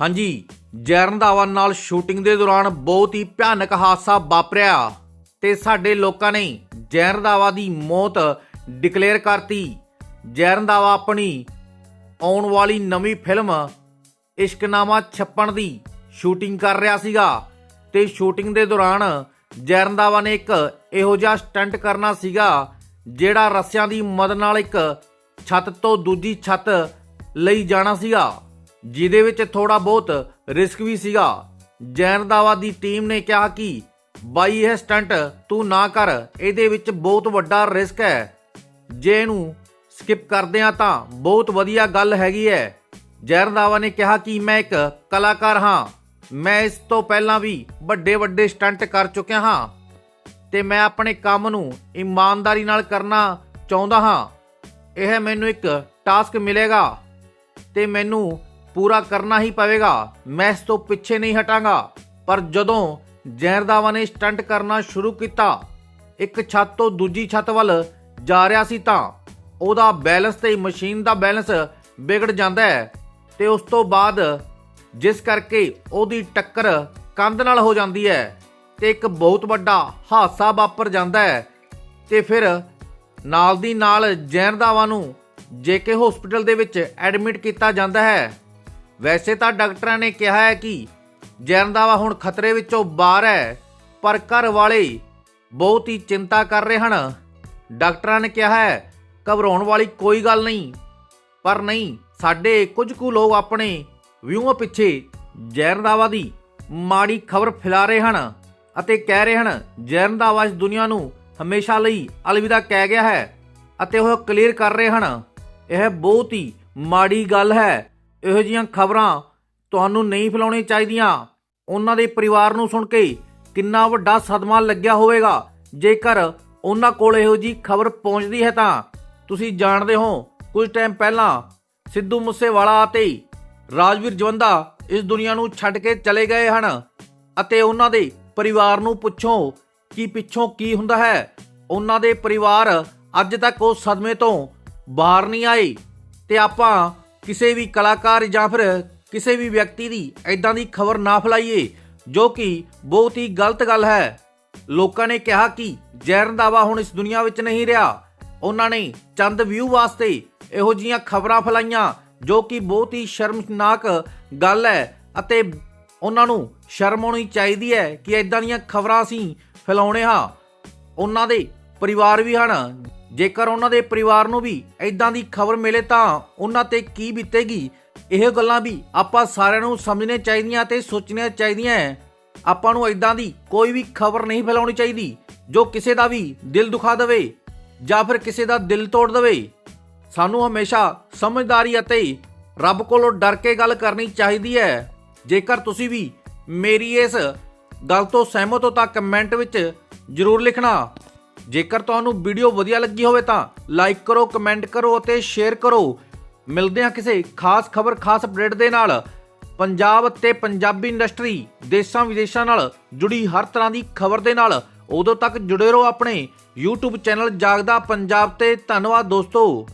ਹਾਂਜੀ ਜੈ ਰੰਧਾਵਾ ਨਾਲ ਸ਼ੂਟਿੰਗ ਦੇ ਦੌਰਾਨ ਬਹੁਤ ਹੀ ਭਿਆਨਕ ਹਾਦਸਾ ਵਾਪਰਿਆ ਤੇ ਸਾਡੇ ਲੋਕਾਂ ਨੇ ਜੈ ਰੰਧਾਵਾ ਦੀ ਮੌਤ ਡਿਕਲੇਅਰ ਕਰਤੀ। ਜੈ ਰੰਧਾਵਾ ਆਪਣੀ ਆਉਣ ਵਾਲੀ ਨਵੀਂ ਫਿਲਮ ਇਸ਼ਕਨਾਮਾ ਛੱਪਣ ਦੀ ਸ਼ੂਟਿੰਗ ਕਰ ਰਿਹਾ ਸੀਗਾ ਤੇ ਸ਼ੂਟਿੰਗ ਦੇ ਦੌਰਾਨ ਜੈ ਰੰਧਾਵਾ ਨੇ ਇੱਕ ਇਹੋ ਜਿਹਾ ਸਟੰਟ ਕਰਨਾ ਸੀਗਾ ਜਿਹੜਾ ਰੱਸਿਆਂ ਦੀ ਮਦਦ ਨਾਲ ਇੱਕ ਛੱਤ ਤੋਂ ਦੂਜੀ ਛੱਤ ਲਈ ਜਾਣਾ ਸੀਗਾ। ਜਿਹਦੇ ਵਿੱਚ ਥੋੜਾ ਬਹੁਤ ਰਿਸਕ ਵੀ ਸੀਗਾ। ਜੈ ਰੰਧਾਵਾ ਦੀ ਟੀਮ ਨੇ ਕਿਹਾ ਕਿ ਬਾਈ, ਇਹ ਸਟੰਟ ਤੂੰ ਨਾ ਕਰ, ਇਹਦੇ ਵਿੱਚ ਬਹੁਤ ਵੱਡਾ ਰਿਸਕ ਹੈ। ਜੇ ਇਹਨੂੰ ਸਕਿਪ ਕਰਦੇ ਆ ਤਾਂ ਬਹੁਤ ਵਧੀਆ ਗੱਲ ਹੈਗੀ ਹੈ। ਜੈ ਰੰਧਾਵਾ ਨੇ ਕਿਹਾ ਕਿ ਮੈਂ ਇੱਕ ਕਲਾਕਾਰ ਹਾਂ। ਮੈਂ ਇਸ ਤੋਂ ਪਹਿਲਾਂ ਵੀ ਵੱਡੇ ਵੱਡੇ ਸਟੰਟ ਕਰ ਚੁੱਕਿਆ ਹਾਂ ਤੇ ਮੈਂ ਆਪਣੇ ਕੰਮ ਨੂੰ ਇਮਾਨਦਾਰੀ ਨਾਲ ਕਰਨਾ ਚਾਹੁੰਦਾ ਹਾਂ। ਇਹ ਮੈਨੂੰ ਇੱਕ ਟਾਸਕ ਮਿਲੇਗਾ ਤੇ ਮੈਨੂੰ ਪੂਰਾ ਕਰਨਾ ਹੀ ਪਵੇਗਾ। ਮੈਂ ਇਸ ਤੋਂ ਪਿੱਛੇ ਨਹੀਂ ਹਟਾਂਗਾ। ਪਰ ਜਦੋਂ ਜੈਰਦਾਵਾ ਨੇ ਸਟੰਟ ਕਰਨਾ ਸ਼ੁਰੂ ਕੀਤਾ, ਇੱਕ ਛੱਤ ਤੋਂ ਦੂਜੀ ਛੱਤ ਵੱਲ ਜਾ ਰਿਹਾ ਸੀ ਤਾਂ ਉਹਦਾ ਬੈਲੈਂਸ ਤੇ ਮਸ਼ੀਨ ਦਾ ਬੈਲੈਂਸ ਵਿਗੜ ਜਾਂਦਾ ਹੈ ਤੇ ਉਸ ਤੋਂ ਬਾਅਦ ਜਿਸ ਕਰਕੇ ਉਹਦੀ ਟੱਕਰ ਕੰਧ ਨਾਲ ਹੋ ਜਾਂਦੀ ਹੈ ਤੇ ਇੱਕ ਬਹੁਤ ਵੱਡਾ ਹਾਦਸਾ ਵਾਪਰ ਜਾਂਦਾ ਹੈ ਤੇ ਫਿਰ ਨਾਲ ਦੀ ਨਾਲ ਜੈਨਦਾਵਾ ਨੂੰ ਜੇਕੇ ਹਸਪੀਟਲ ਦੇ ਵਿੱਚ ਐਡਮਿਟ ਕੀਤਾ ਜਾਂਦਾ ਹੈ। ਵੈਸੇ ਤਾਂ ਡਾਕਟਰਾਂ ਨੇ ਕਿਹਾ ਹੈ ਕਿ ਜੈਨਦਾਵਾ ਹੁਣ ਖਤਰੇ ਵਿੱਚੋਂ ਬਾਹਰ ਹੈ, ਪਰ ਘਰ ਵਾਲੇ ਬਹੁਤ ਹੀ ਚਿੰਤਾ ਕਰ ਰਹੇ ਹਨ। ਡਾਕਟਰਾਂ ਨੇ ਕਿਹਾ ਹੈ, ਘਬਰਾਉਣ ਵਾਲੀ ਕੋਈ ਗੱਲ ਨਹੀਂ, ਪਰ ਨਹੀਂ, ਸਾਡੇ ਕੁਝ ਕੁ ਲੋਕ ਆਪਣੇ ਵਿਊਆਂ ਪਿੱਛੇ ਜੈਰਦਾਵਾ ਦੀ ਮਾੜੀ ਖਬਰ ਫੈਲਾ ਰਹੇ ਹਨ ਅਤੇ ਕਹਿ ਰਹੇ ਹਨ ਜੈਰਦਾਵਾ ਇਸ ਦੁਨੀਆ ਨੂੰ ਹਮੇਸ਼ਾ ਲਈ ਅਲਵਿਦਾ ਕਹਿ ਗਿਆ ਹੈ ਅਤੇ ਉਹ ਕਲੀਅਰ ਕਰ ਰਹੇ ਹਨ। ਇਹ ਬਹੁਤ ਹੀ ਮਾੜੀ ਗੱਲ ਹੈ। ਇਹੋ ਜਿਹੀਆਂ ਖਬਰਾਂ ਤੁਹਾਨੂੰ ਨਹੀਂ ਫੈਲਾਉਣੀਆਂ ਚਾਹੀਦੀਆਂ। ਉਹਨਾਂ ਦੇ ਪਰਿਵਾਰ ਨੂੰ ਸੁਣ ਕੇ ਕਿੰਨਾ ਵੱਡਾ ਸਦਮਾ ਲੱਗਿਆ ਹੋਵੇਗਾ। ਜੇਕਰ ਉਹਨਾਂ ਕੋਲ ਇਹੋ ਜੀ ਖਬਰ ਪਹੁੰਚਦੀ ਹੈ ਤਾਂ ਤੁਸੀਂ ਜਾਣਦੇ ਹੋ, ਕੁਝ ਟਾਈਮ ਪਹਿਲਾਂ ਸਿੱਧੂ ਮੂਸੇਵਾਲਾ ਅਤੇ ਰਾਜਵੀਰ ਜਵੰਦਾ ਇਸ ਦੁਨੀਆ ਨੂੰ ਛੱਡ ਕੇ ਚਲੇ ਗਏ ਹਨ ਅਤੇ ਉਹਨਾਂ ਦੇ ਪਰਿਵਾਰ ਨੂੰ ਪੁੱਛੋ ਕਿ ਪਿੱਛੋਂ ਕੀ ਹੁੰਦਾ ਹੈ। ਉਹਨਾਂ ਦੇ ਪਰਿਵਾਰ ਅੱਜ ਤੱਕ ਉਹ ਸਦਮੇ ਤੋਂ ਬਾਹਰ ਨਹੀਂ ਆਏ ਤੇ ਆਪਾਂ ਕਿਸੇ ਵੀ ਕਲਾਕਾਰ ਜਾਂ ਫਿਰ ਕਿਸੇ ਵੀ ਵਿਅਕਤੀ ਦੀ ਐਦਾਂ ਦੀ ਖਬਰ ਨਾ ਫੈਲਾਈਏ, ਜੋ ਕਿ ਬਹੁਤ ਹੀ ਗਲਤ ਗੱਲ ਹੈ। ਲੋਕਾਂ ਨੇ ਕਿਹਾ ਕਿ ਜੈ ਰੰਧਾਵਾ ਹੁਣ ਇਸ ਦੁਨੀਆ ਵਿੱਚ ਨਹੀਂ ਰਿਹਾ। ਉਹਨਾਂ ਨੇ ਚੰਦ ਵਿਊ ਵਾਸਤੇ ਇਹੋ ਜੀਆਂ ਖਬਰਾਂ ਫੈਲਾਈਆਂ, ਜੋ ਕਿ ਬਹੁਤ ਹੀ ਸ਼ਰਮਨਾਕ ਗੱਲ ਹੈ ਅਤੇ ਉਹਨਾਂ ਨੂੰ ਸ਼ਰਮ ਆਉਣੀ ਚਾਹੀਦੀ ਹੈ ਕਿ ਐਦਾਂ ਦੀਆਂ ਖਬਰਾਂ ਅਸੀਂ ਫੈਲਾਉਣੇ ਹਾਂ। ਉਹਨਾਂ ਦੇ ਪਰਿਵਾਰ ਵੀ ਹਨ ਜੇਕਰ ਉਹਨਾਂ ਦੇ ਪਰਿਵਾਰ ਨੂੰ ਵੀ ਐਦਾਂ ਦੀ ਖਬਰ ਮਿਲੇ ਤਾਂ ਉਹਨਾਂ ਤੇ ਕੀ ਬੀਤੇਗੀ? ਇਹ ਗੱਲਾਂ ਵੀ ਆਪਾਂ ਸਾਰਿਆਂ ਨੂੰ ਸਮਝਣੇ ਚਾਹੀਦੀਆਂ ਤੇ ਸੋਚਣੀਆਂ ਚਾਹੀਦੀਆਂ ਹੈ। ਆਪਾਂ ਨੂੰ ਐਦਾਂ ਦੀ ਕੋਈ ਵੀ ਖਬਰ ਨਹੀਂ ਫੈਲਾਉਣੀ ਚਾਹੀਦੀ, ਜੋ ਕਿਸੇ ਦਾ ਵੀ ਦਿਲ ਦੁਖਾ ਦੇਵੇ ਜਾਂ ਫਿਰ ਕਿਸੇ ਦਾ ਦਿਲ ਤੋੜ ਦੇਵੇ। ਸਾਨੂੰ ਹਮੇਸ਼ਾ ਸਮਝਦਾਰੀ ਅਤੇ ਰੱਬ ਕੋਲੋਂ ਡਰ ਕੇ ਗੱਲ ਕਰਨੀ ਚਾਹੀਦੀ ਹੈ ਜੇਕਰ ਤੁਸੀਂ ਵੀ ਮੇਰੀ ਇਸ ਗੱਲ ਤੋਂ ਸਹਿਮਤ ਹੋ ਤਾਂ ਕਮੈਂਟ ਵਿੱਚ ਜ਼ਰੂਰ ਲਿਖਣਾ। ਜੇਕਰ ਤੁਹਾਨੂੰ ਵੀਡੀਓ ਵਧੀਆ ਲੱਗੀ ਹੋਵੇ ਤਾਂ ਲਾਈਕ ਕਰੋ, ਕਮੈਂਟ ਕਰੋ ਅਤੇ ਸ਼ੇਅਰ ਕਰੋ। ਮਿਲਦੇ ਹਾਂ ਕਿਸੇ ਖਾਸ ਖਬਰ, ਖਾਸ ਅਪਡੇਟ ਦੇ ਨਾਲ। ਪੰਜਾਬ ਅਤੇ ਪੰਜਾਬੀ ਇੰਡਸਟਰੀ ਦੇਸ਼ਾਂ ਵਿਦੇਸ਼ਾਂ ਨਾਲ ਜੁੜੀ ਹਰ ਤਰ੍ਹਾਂ ਦੀ ਖਬਰ ਦੇ ਨਾਲ। ਉਦੋਂ ਤੱਕ ਜੁੜੇ ਰਹੋ ਆਪਣੇ YouTube ਚੈਨਲ ਜਾਗਦਾ ਪੰਜਾਬ ਤੇ। ਧੰਨਵਾਦ ਦੋਸਤੋ।